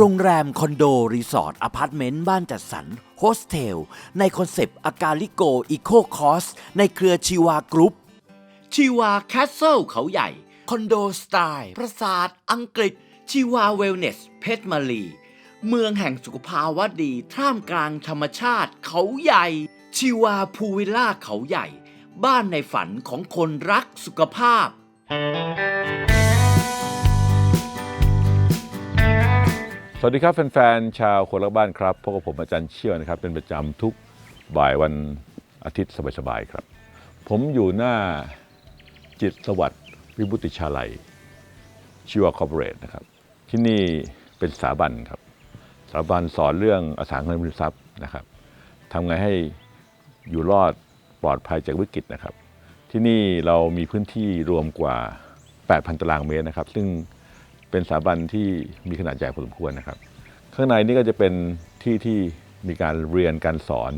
โรงแรม คอนโด รีสอร์ทอพาร์ตเมนต์ บ้านจัดสรรโฮสเทล ในคอนเซปต์อากาลิโกอีโคคอส ในเครือชีวากรุ๊ปชีวาแคสเซิลเขาใหญ่ คอนโดสไตล์ปราสาทอังกฤษ ชีวาเวลเนส เพชรมาลีเมืองแห่งสุขภาวะดี ท่ามกลางธรรมชาติเขาใหญ่ ชีวาพูวิลล่าเขาใหญ่ บ้านในฝันของคนรักสุขภาพ วัสดีครับแฟนๆชาวคนรักบ้านครับพบกับผมอาจารย์เชี่ยวนะครับ เป็นประจำทุกบ่ายวันอาทิตย์สบายๆครับ ผมอยู่หน้าจิตสวัสดิ์วิบุติชาลัยชีวคอร์ปอเรทนะครับ ที่นี่เป็นสถาบันครับสถาบันสอนเรื่องอสังหาริมทรัพย์นะครับทำไงให้อยู่รอดปลอดภัยจากวิกฤตนะครับ ที่นี่เรามีพื้นที่รวมกว่า 8,000 ตารางเมตรนะครับ ซึ่ง เป็นสถาบันที่มีขนาดใหญ่พอสมควรนะครับ ข้างในนี่ก็จะเป็นที่ที่มีการเรียนการสอน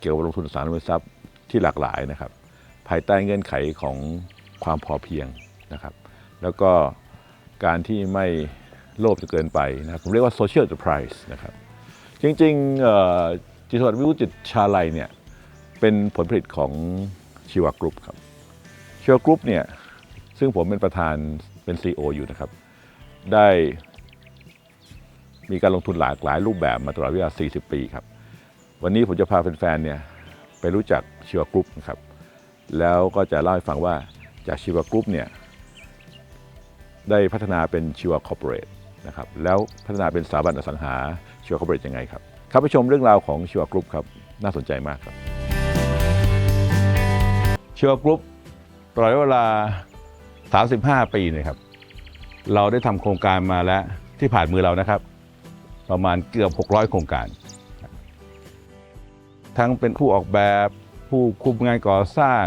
เกี่ยวกับลงทุนสาริมทรัพย์ที่หลากหลายนะครับ ภายใต้เงื่อนไขของความพอเพียงนะครับ แล้วก็การที่ไม่โลภจนเกินไปนะครับผมเรียกว่า social enterprise นะครับ จริงๆจิตวิวิวุจิตชาลัยเนี่ยเป็นผลผลิตของชีวกรุ๊ปครับชีวกรุ๊ปเนี่ยซึ่งผมเป็นประธานเป็น CEO อยู่นะครับ ได้มีการลงทุนหลากหลายรูปแบบมาตลอดเวลา 40 ปีครับ วันนี้ผมจะพาแฟนๆเนี่ยไปรู้จักชีวกรุ๊ปนะครับ แล้วก็จะเล่าให้ฟังว่าจากชีวกรุ๊ปเนี่ยได้พัฒนาเป็นชีวคอร์ปอเรทนะครับ แล้วพัฒนาเป็นสถาบันอสังหาชีวคอร์ปอเรทยังไงครับครับไปชมเรื่องราวของชีวกรุ๊ปครับ น่าสนใจมากครับชีวกรุ๊ปตลอดเวลา 35 ปีนะครับ เราได้ทำโครงการมาแล้วที่ผ่านมือเรานะครับ ประมาณเกือบ 600 โครงการ ทั้งเป็นผู้ออกแบบผู้คุมงานก่อสร้าง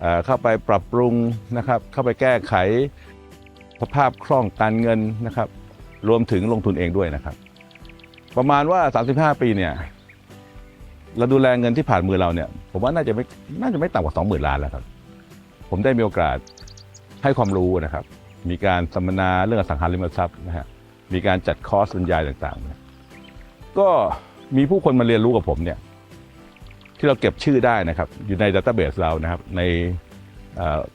เอ่อเข้าไปปรับปรุงนะครับ เข้าไปแก้ไขสภาพคล่องการเงินนะครับ รวมถึงลงทุนเองด้วยนะครับ ประมาณว่า 35 ปีเนี่ยเราดูแลเงินที่ผ่านมือเราเนี่ยผมว่าน่าจะไม่น่าจะไม่ต่ำกว่า 20,000 ล้านแล้วครับ ผมได้มีโอกาสให้ความรู้นะครับ มีการสัมมนาเรื่องอสังหาริมทรัพย์นะฮะมีการจัดคอร์สบรรยายต่างๆนะก็มีผู้คนมาเรียนรู้กับผมเนี่ยที่เราเก็บชื่อได้นะครับ อยู่ในดัตต้าเบสเรานะครับ ใน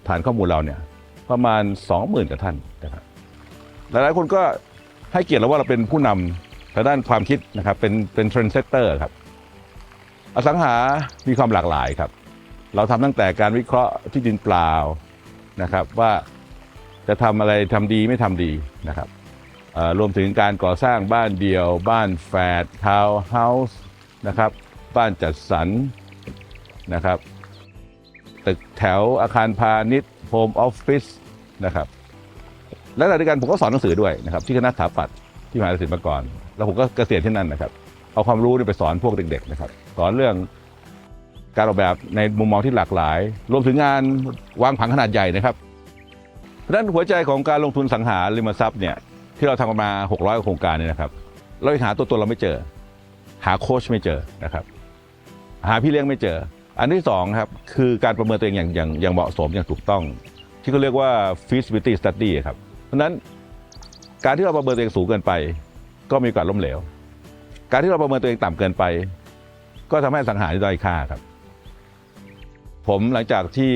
ฐานข้อมูลเราเนี่ยประมาณ 20,000กว่าท่านนะครับหลายๆคนก็ให้เกียรติเราว่าเราเป็นผู้นำทางด้านความคิดนะครับ เป็นเป็นเทรนเซตเตอร์ครับอสังหามีความหลากหลายครับ เราทำตั้งแต่การวิเคราะห์ที่ดินเปล่านะครับว่า จะทำอะไรทำดีไม่ทำดีนะครับรวมถึงการก่อสร้างบ้านเดี่ยว บ้านแฝดทาวน์เฮาส์นะครับบ้านจัดสรรนะครับตึกแถวอาคารพาณิชย์โฮมออฟฟิศนะครับและขณะเดียวกันผมก็สอนหนังสือด้วยนะครับที่คณะสถาปัตย์ที่มหาวิทยาลัยศิลปากรแล้วผมก็เกษียณที่นั่นนะครับ เอาความรู้นี่ไปสอนพวกเด็กๆนะครับ สอนเรื่องการออกแบบในมุมมองที่หลากหลาย รวมถึงงานวางผังขนาดใหญ่นะครับ เพรานั้นหัวใจของการลงทุนสังหาริมทรัพย์เนี่ยที่เราทำกันมา 600 โครงการเนี่ยนะครับ เราหาตัวตนเราไม่เจอ หาโค้ชไม่เจอนะครับ หาพี่เลี้ยงไม่เจอ อันที่สองครับคือการประเมินตัวเองอย่างอย่างอย่างเหมาะสมอย่างถูกต้อง ที่เขาเรียกว่า feasibility study ครับ เพราะนั้นการที่เราประเมินตัวเองสูงเกินไป ก็มีโอกาสล้มเหลว การที่เราประเมินตัวเองต่ำเกินไป ก็ทำให้สังหาด้อยค่าครับผมหลังจากที่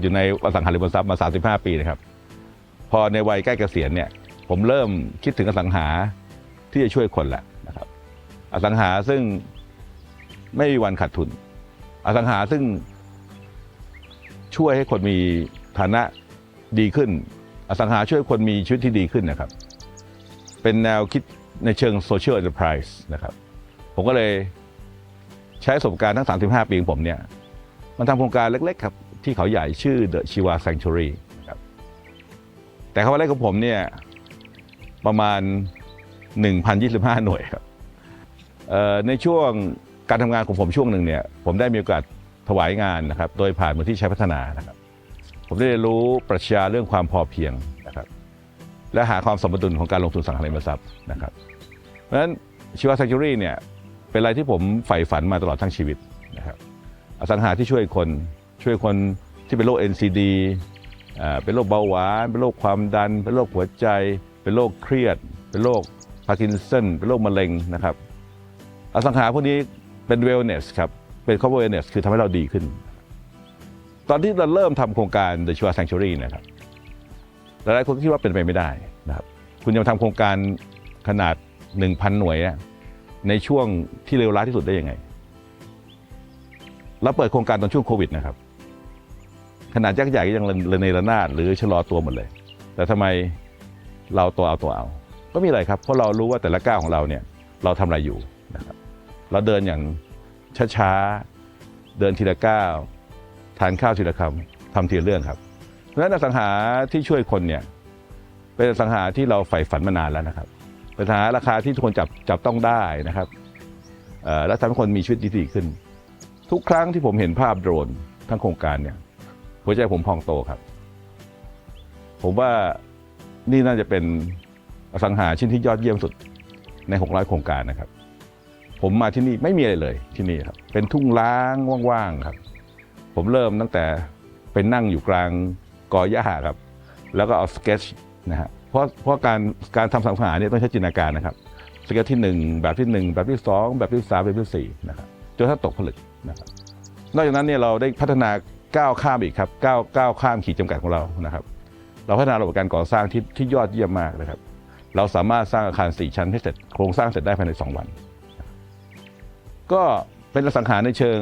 อยู่ในอสังหาริมทรัพย์มา 35 ปีนะครับ พอในวัยใกล้เกษียณเนี่ยผมเริ่มคิดถึงอสังหาที่จะช่วยคนแหละนะครับ อสังหาซึ่งไม่มีวันขาดทุน อสังหาซึ่งช่วยให้คนมีฐานะดีขึ้น อสังหาช่วยคนมีชีวิตที่ดีขึ้นนะครับ เป็นแนวคิดในเชิง social enterprise นะครับ ผมก็เลยใช้ประสบการณ์ทั้ง 35 ปีของผมเนี่ยมันทำโครงการเล็ก ๆ ครับ ที่เขาใหญ่ชื่อ The Shiva Sanctuary แต่คำว่าเล็กของผมเนี่ยประมาณ 1,025 หน่วยครับในช่วงการทำงานของผมช่วงหนึ่งเนี่ยผมได้มีโอกาสถวายงานนะครับ โดยผ่านมูลที่ใช้พัฒนานะครับ ผมได้เรียนรู้ปรัชญาเรื่องความพอเพียงนะครับ และหาความสมดุลของการลงทุนสังหาริมทรัพย์นะครับ เพราะฉะนั้นชีวะ Sanctuary เนี่ยเป็นอะไรที่ผมใฝ่ฝันมาตลอดทั้งชีวิตนะครับอสังหาที่ช่วยคนช่วยคนที่เป็นโรค NCD เป็นโรคเบาหวาน เป็นโรคความดัน เป็นโรคหัวใจ เป็นโรคเครียด เป็นโรคพาร์กินสันเป็นโรคมะเร็งนะครับ อสังหาพวกนี้เป็น wellness ครับ เป็น cover wellness คือทำให้เราดีขึ้น ตอนที่เราเริ่มทำโครงการ The Chua Sanctuary นะครับหลายๆคนคิดว่าเป็นไปไม่ได้นะครับ คุณจะมาทำโครงการขนาด 1,000 หน่วยในช่วงที่เลวร้ายที่สุดได้ยังไงเราเปิดโครงการตอนช่วงโควิดนะครับ ขนาดยักษ์ใหญ่ก็ยังระเนระนาดหรือชะลอตัวหมดเลย แต่ทำไมเราตัวเอาตัวเอา ก็มีอะไรครับ เพราะเรารู้ว่าแต่ละก้าวของเราเนี่ยเราทำอะไรอยู่นะครับเราเดินอย่างช้าๆเดินทีละก้าวทานข้าวทีละคำทำทีละเรื่องครับเพราะฉะนั้นอสังหาที่ช่วยคนเนี่ยเป็นอสังหาที่เราใฝ่ฝันมานานแล้วนะครับเป็นสังหาราคาที่ทุกคนจับจับต้องได้นะครับและทำให้คนมีชีวิตดีขึ้น ทุกครั้งที่ผมเห็นภาพโดรนทั้งโครงการเนี่ย หัวใจผมพองโตครับ ผมว่านี่น่าจะเป็นอสังหาชิ้นที่ยอดเยี่ยมสุดใน 600 โครงการนะครับ ผมมาที่นี่ไม่มีอะไรเลยที่นี่ครับ เป็นทุ่งล้างว่างๆครับ ผมเริ่มตั้งแต่ไปนั่งอยู่กลางกอหญ้าครับ แล้วก็เอาสเก็ตชนะฮะเพราะเพราะการการทำสังหารเนี่ยต้องใช้จินตนาการนะครับสเก็ตที่ 1 แบบที่ 1 แบบที่ 2 แบบที่3แบบที่4นะครับจนถ้าตกผลึกนะครับนอกจากนั้นเนี่ยเราได้พัฒนา ก้าวข้ามอีกครับก้าวก้าวข้ามขีดจำกัดของเรานะครับ เราพัฒนาระบบการก่อสร้างที่ที่ยอดเยี่ยมมากนะครับ เราสามารถสร้างอาคาร 4 ชั้นให้เสร็จโครงสร้างเสร็จได้ภายใน 2 วัน ก็เป็นสังหารในเชิง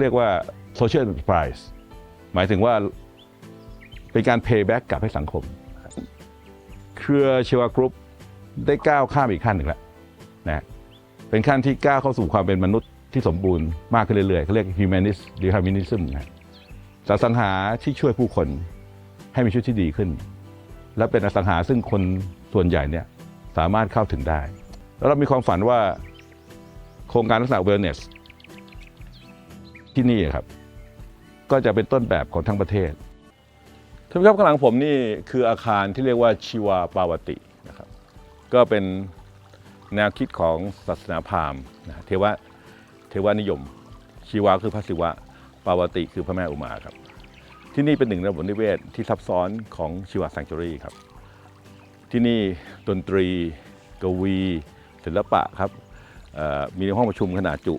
เรียกว่า social enterprise หมายถึงว่าเป็นการ pay back กลับให้สังคม เครือเชวากรุ๊ปได้ก้าวข้ามอีกขั้นหนึ่งแล้วนะเป็นขั้นที่ก้าวเข้าสู่ความเป็นมนุษย์ ที่สมบูรณ์มากขึ้นเรื่อยๆเขาเรียก humanist หรือ humanism นะศาสนาที่ช่วยผู้คนให้มีชีวิตที่ดีขึ้น และเป็นอสังหาซึ่งคนส่วนใหญ่เนี่ยสามารถเข้าถึงได้ แล้วเรามีความฝันว่าโครงการลักษณะ wellness ที่นี่ครับ ก็จะเป็นต้นแบบของทั้งประเทศท่านผู้ชมครับข้างหลังผมนี่คืออาคารที่เรียกว่าชีวาปาวตินะครับ ก็เป็นแนวคิดของศาสนาพราหมณ์นะเทวะ เทวานิยม ชีวาคือพระศิวะ ปาวติคือพระแม่อุมาครับ ที่นี่เป็นหนึ่งในระบบนิเวศที่ซับซ้อนของชีวาสัง t จ a รีครับ ที่นี่ดนตรี กวี ศิลปะครับมีห้องประชุมขนาดจุ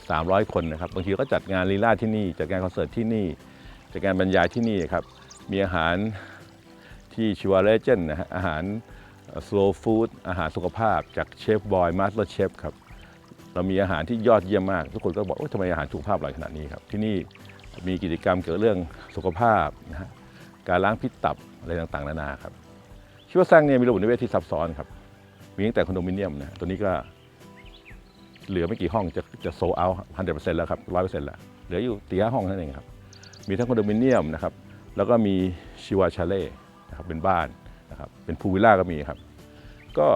300 คนนะครับ บางทีก็จัดงานลีลาที่นี่ จัดงานคอนเสิร์ตที่นี่ จัดงานบรรยายที่นี่ครับ มีอาหารที่ชิวาเลเจนนะฮะอาหารสโลฟู้ดอาหารสุขภาพจากเชฟบอยมาสเตอร์เชฟครับ เรามีอาหารที่ยอดเยี่ยมมาก ทุกคนก็บอกว่าทำไมอาหารสุขภาพอร่อยขนาดนี้ครับ ที่นี่มีกิจกรรมเกี่ยวกับเรื่องสุขภาพนะฮะการล้างพิษตับอะไรต่างๆ นานาครับชิวาซังเนี่ยมีระบบนิเวศที่ซับซ้อนครับ มีตั้งแต่คอนโดมิเนียมนะตัวนี้ก็เหลือไม่กี่ห้องจะจะโซเอาพันเปอร์เซ็นต์แล้วครับร้อยเปอร์เซ็นต์แล้วเหลืออยู่ตีห้าห้องนั้นเองครับ มีทั้งคอนโดมิเนียมนะครับ แล้วก็มีชิวาชาเล่นะครับเป็นบ้านนะครับเป็นพูลวิลล่าก็มีครับ ก็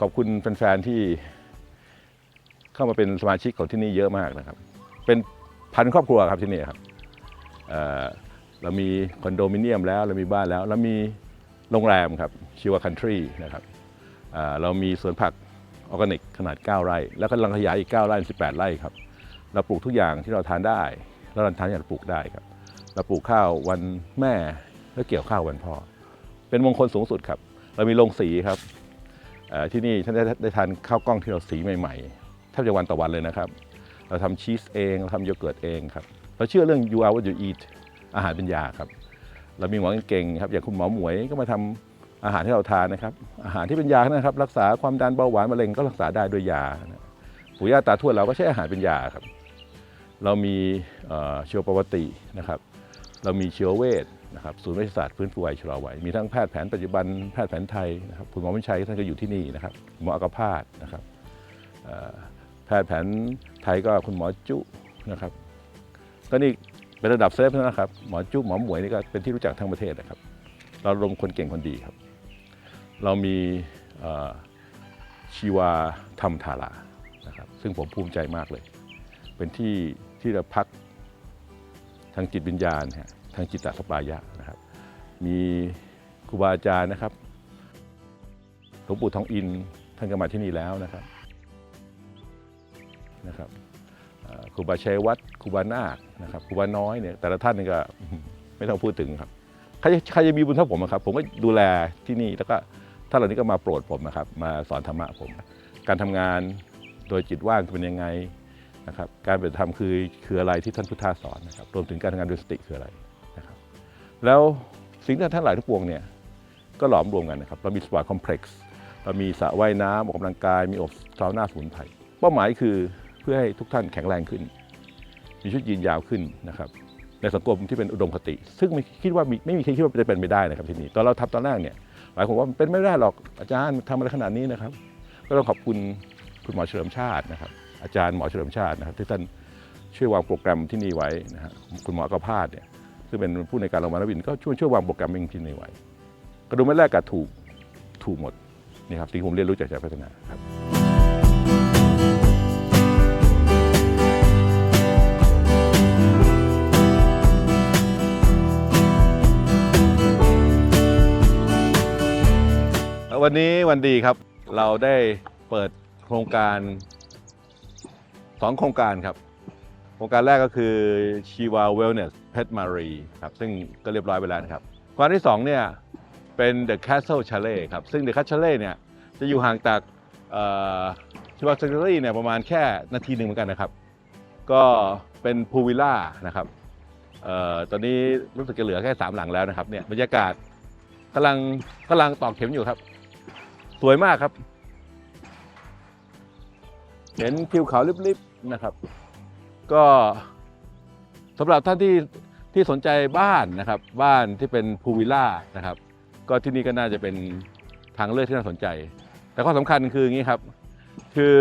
ขอบคุณแฟนๆที่ เข้ามาเป็นสมาชิกของที่นี่เยอะมากนะครับ เป็นพันครอบครัวครับที่นี่ครับเเรามีคอนโดมิเนียมแล้วเรามีบ้านแล้วแล้วมีโรงแรมครับชิวาคันทรีนะครับเรามีสวนผักออร์แกนิกขนาด 9 ไร่ แล้วก็กำลังขยายอีก 9 ไร่ 18 ไร่ครับ เราปลูกทุกอย่างที่เราทานได้ แล้วเราทานอย่างเราปลูกได้ครับ เราปลูกข้าววันแม่แล้วเกี่ยวข้าววันพ่อ เป็นมงคลสูงสุดครับ เรามีโรงสีครับที่นี่ท่านได้ได้ทานข้าวกล้องที่เราสีใหม่ๆ แทบจะวันต่อวันเลยนะครับ เราทำชีสเองเราทำโยเกิร์ตเองครับเราเชื่อเรื่อง you are what you eat อาหารเป็นยาครับ เรามีหมอเก่งๆครับอย่างคุณหมอหมวยก็มาทำอาหารที่เราทานนะครับ อาหารที่เป็นยานะครับ รักษาความดันเบาหวานมะเร็งก็รักษาได้ด้วยยานะปู่ย่าตาทวดเราก็ใช้อาหารเป็นยาครับ เรามีเอ่อชีวประวัตินะครับ เรามีเชีวเวชนะครับศูนย์เวชศาสตร์ฟื้นฟูวัยชะลอวัยมีทั้งแพทย์แผนปัจจุบันแพทย์แผนไทยนะครับคุณหมอวิชัยท่านก็อยู่ที่นี่นะครับหมออักพาตนะครับเอ่อ แพทย์แผนไทยก็คุณหมอจุนะครับ ก็นี่เป็นระดับเซฟนะครับ หมอจุหมอหมวยนี่ก็เป็นที่รู้จักทั้งประเทศนะครับ เราลงคนเก่งคนดีครับ เรามีชีวาธรรมธารานะครับ ซึ่งผมภูมิใจมากเลย เป็นที่ที่เราพักทางจิตวิญญาณฮะทางจิตตสปายะนะครับ มีครูบาอาจารย์นะครับหลวงปู่ทองอินท่านก็มาที่นี่แล้วนะครับ นะครับครูบาชัยวัดครูบานาคนะครับครูบาน้อยเนี่ยแต่ละท่านก็ไม่ต้องพูดถึงครับใครจะใครจะมีบุญเท่าผมอะครับ ผมก็ดูแลที่นี่แล้วก็ท่านเหล่านี้ก็มาโปรดผมนะครับ มาสอนธรรมะผม การทำงานโดยจิตว่างเป็นยังไงนะครับการปฏิธรรมคือคืออะไรที่ท่านพุทธาสอนนะครับรวมถึงการทำงานโดยสติคืออะไรนะครับแล้วสิ่งที่ท่านหลายทุกวงเนี่ยก็หลอมรวมกันนะครับเรามีสปอร์คอมเพล็กซ์เรามีสระว่ายน้ำออกกำลังกาย มีอบซาวน่าสมุนไพรเป้าหมายคือ พื่อให้ทุกท่านแข็งแรงขึ้น มีชีวิตยืนยาวขึ้นนะครับ ในสังคมที่เป็นอุดมคติ ซึ่งไม่คิดว่าไม่มีใครคิดว่าจะเป็นไปได้นะครับที่นี่ตอนเราทำตอนแรกเนี่ยหลายคนว่าเป็นไม่ได้หรอกอาจารย์ทำอะไรขนาดนี้นะครับ ก็ต้องขอบคุณคุณหมอเฉลิมชาตินะครับ อาจารย์หมอเฉลิมชาตินะครับที่ท่านช่วยวางโปรแกรมที่นี่ไว้นะฮะคุณหมออักภาสเนี่ยซึ่งเป็นผู้ในการโรงพยาบาลวินก็ช่วยช่วยวางโปรแกรมมิ่งที่นี่ไว้กระดุมเม็ดแรกก็ถูกถูกหมดนี่ครับสิ่งที่ผมเรียนรู้จากใจพัฒนาครับ วันนี้วันดีครับ เราได้เปิดโครงการสองโครงการครับ โครงการแรกก็คือชีวาเวลเนสเพชรมารีครับ ซึ่งก็เรียบร้อยไปแล้วนะครับโครงการที่สองเนี่ยเป็น The Castle Chalet ครับ ซึ่ง The Castle Chalet เนี่ยจะอยู่ห่างจากชีวาเซนเ r รี่เนี่ยประมาณแค่นาทีหนึ่งเหมือนกันนะครับ ก็เป็นพูวิลล่านะครับออตอนนี้รู้สึกจะเหลือแค่สามหลังแล้วนะครับเนี่ยบรรยากาศกำลังกำลังตอกเข็มอยู่ครับ สวยมากครับ เห็นทิวเขาลิบๆนะครับ ก็สำหรับท่านที่ที่สนใจบ้านนะครับ บ้านที่เป็นพูลวิลล่านะครับ ก็ที่นี่ก็น่าจะเป็นทางเลือกที่น่าสนใจ แต่ข้อสำคัญคืออย่างนี้ครับ คือ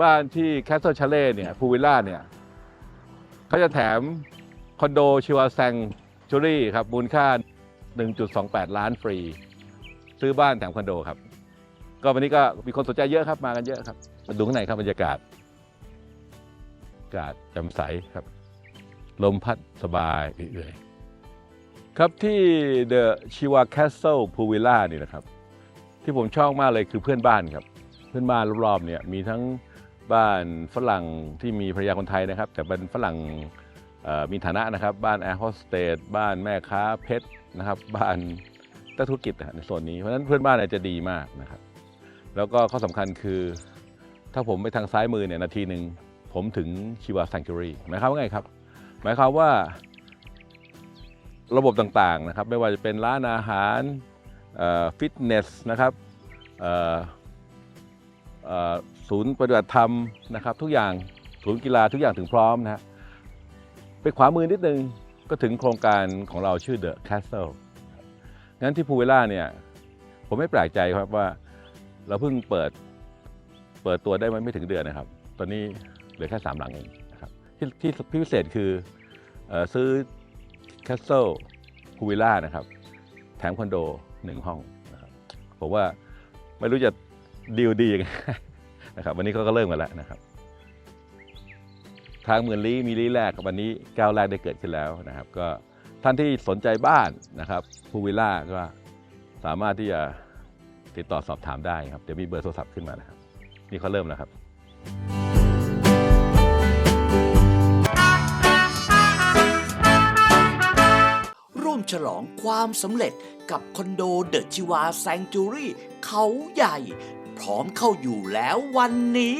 บ้านที่แคสเซิลชาเล่เนี่ยพูลวิลล่าเนี่ยเขาจะแถมคอนโดชิวาแซงจูรี่ครับมูลค่า 1.28 ล้านฟรี ซื้อบ้านแถมคอนโดครับ ก็วันนี้ก็มีคนสนใจเยอะครับมากันเยอะครับมาดูข้างในครับบรรยากาศอากาศแจ่มใสครับ ลมพัดสบายเอื่อยๆครับที่ The Chiva Castle Pool Villa นี่นะครับ ที่ผมชอบมากเลยคือเพื่อนบ้านครับ เพื่อนบ้านรอบๆเนี่ยมีทั้งบ้านฝรั่งที่มีภรรยาคนไทยนะครับ แต่เป็นฝรั่งมีฐานะนะครับ บ้านแอร์โฮสเตสบ้านแม่ค้าเพชรนะครับ บ้าน นักธุรกิจในโซนนี้ เพราะฉะนั้นเพื่อนบ้านเนี่ยจะดีมากนะครับ แล้วก็ข้อสำคัญคือ ถ้าผมไปทางซ้ายมือเนี่ยนาทีหนึ่งผมถึงชีวา s ัง t ูรีหมายความว่าไงครับ หมายความว่าระบบต่างๆนะครับ ไม่ว่าจะเป็นร้านอาหารฟิตเนสนะครับศูนย์ปฏิบัติธรรมนะครับ ทุกอย่างศูนย์กีฬาทุกอย่างถึงพร้อมนะฮะไปขวามือนิดนึงก็ถึงโครงการของเราชื่อ The Castle งั้นที่พูเวล่าเนี่ยผมไม่แปลกใจครับว่าเราเพิ่งเปิดเปิดตัวได้ไม่ถึงเดือนนะครับ ตอนนี้เหลือแค่สามหลังเองนะครับที่ที่พิเศษคืออซื้อ Castle p o o l Villa นะครับแถมคอนโดหนึ่งห้องนะครับผมว่าไม่รู้จะดีลดียังไงนะครับวันนี้เขาก็เริ่มกันแล้วนะครับ ทางหมื่นลี้มีลี้แรกวันนี้ก้าวแรกได้เกิดขึ้นแล้วนะครับ ก็ ท่านที่สนใจบ้านนะครับพูวิลล่าก็สามารถที่จะติดต่อสอบถามได้ครับ เดี๋ยวมีเบอร์โทรศัพท์ขึ้นมานะครับ นี่เขาเริ่มแล้วครับ ร่วมฉลองความสำเร็จกับคอนโดเดอะชิวาแซงจูรี่เขาใหญ่ พร้อมเข้าอยู่แล้ววันนี้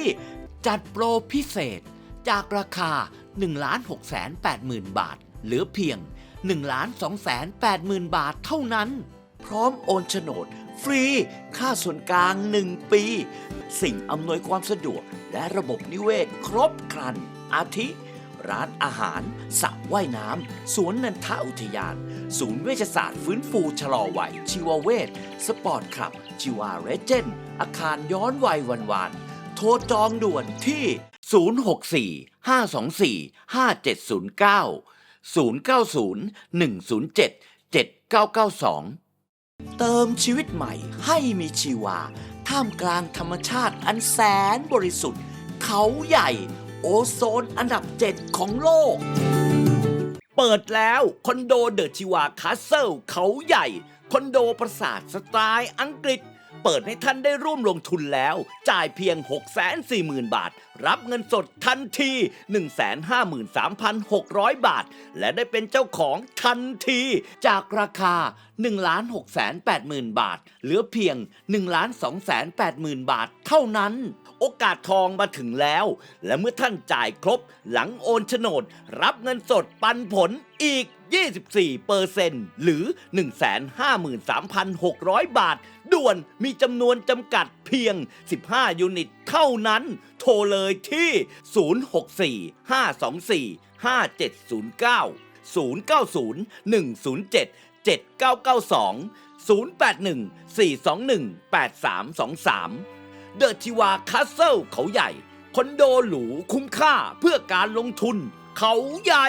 จัดโปรพิเศษจากราคา 1 6 8 0 0 0 0 บาท เหลือเพียง 1 2 8 0 0 0 0บาทเท่านั้น พร้อมโอนโฉนด ฟรี ค่าส่วนกลาง 1 ปี สิ่งอำนวยความสะดวก และระบบนิเวศครบครัน อาทิ ร้านอาหารสระว่ายน้ำสวนนันทอุทยาน ศูนย์เวชศาสตร์ฟื้นฟูชะลอวัยชีวเวชสปอร์ตคลับ ชีวาเรเจนอาคารย้อนวัยวันวานโทรจองด่วนที่ 064 524 5709 090 107 7992 เติมชีวิตใหม่ให้มีชีวา ท่ามกลางธรรมชาติอันแสนบริสุทธิ์ เขาใหญ่ โอโซนอันดับเจ็ดของโลก เปิดแล้วคอนโดเดอะชิวาคาสเซิลเขาใหญ่ คอนโดปราสาทสไตล์อังกฤษ เปิดให้ท่านได้ร่วมลงทุนแล้ว จ่ายเพียง 640,000 บาท รับเงินสดทันที 153,600 บาท และได้เป็นเจ้าของทันที จากราคา 1,680,000 บาท เหลือเพียง 1,280,000 บาทเท่านั้น โอกาสทองมาถึงแล้ว และเมื่อท่านจ่ายครบหลังโอนโฉนด รับเงินสดปันผลอีก 24เปอร์เซนหรือ 153,600 บาท ด่วนมีจำนวนจำกัดเพียง 15 ยูนิตเท่านั้น โทรเลยที่ 064 524 5709 090 107 7992 081 421 8323 เดอะทิวาคาสเซิลเขาใหญ่ คอนโดหรูคุ้มค่าเพื่อการลงทุน เขาใหญ่